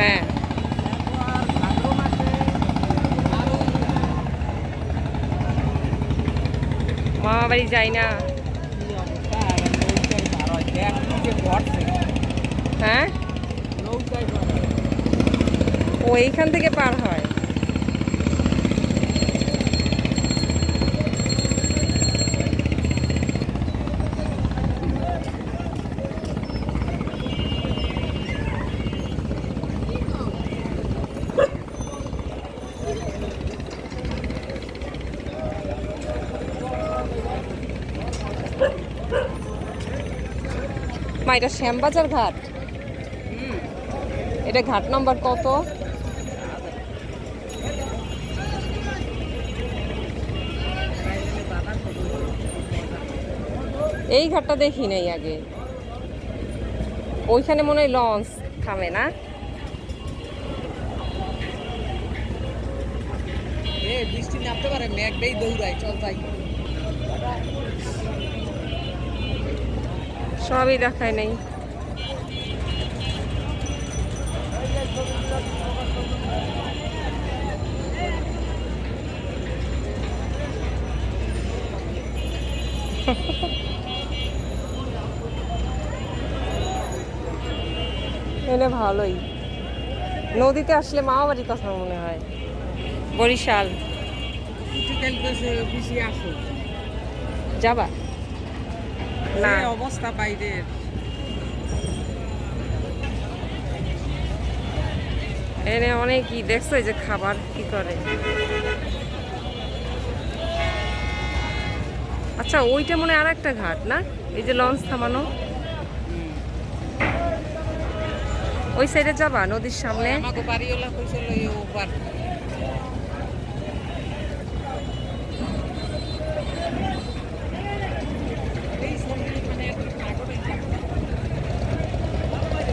হ্যাঁ। মামা বাড়ি যাই না। হয়? ও এইখান থেকে পার হয়। মা, এটা শ্যামবাজার ঘাট। এটা ঘাট নাম্বার কত? এই ঘাটটা দেখি নাই আগে। ওইখানে মনে হয় লঞ্চ থামে না? বৃষ্টি নামতে পারে মেঘটাই দৌড়ায়, চল যাই। সবই দেখায় নাই। এনে ভালোই। নদীতে আসলে মামা বাড়ির কথা মনে হয়। বরিশাল। যাবা? না। অবস্থা বাইরের। এনে অনেকই দেখছ যে খাবার কি করে। আচ্ছা ওইটা মনে আর একটা ঘাট না? এই যে লঞ্চ থামানো। ওই সাইডে যাবা নদীর সামনে? আমাকে বাড়িওয়ালা কইছিল এই ওপার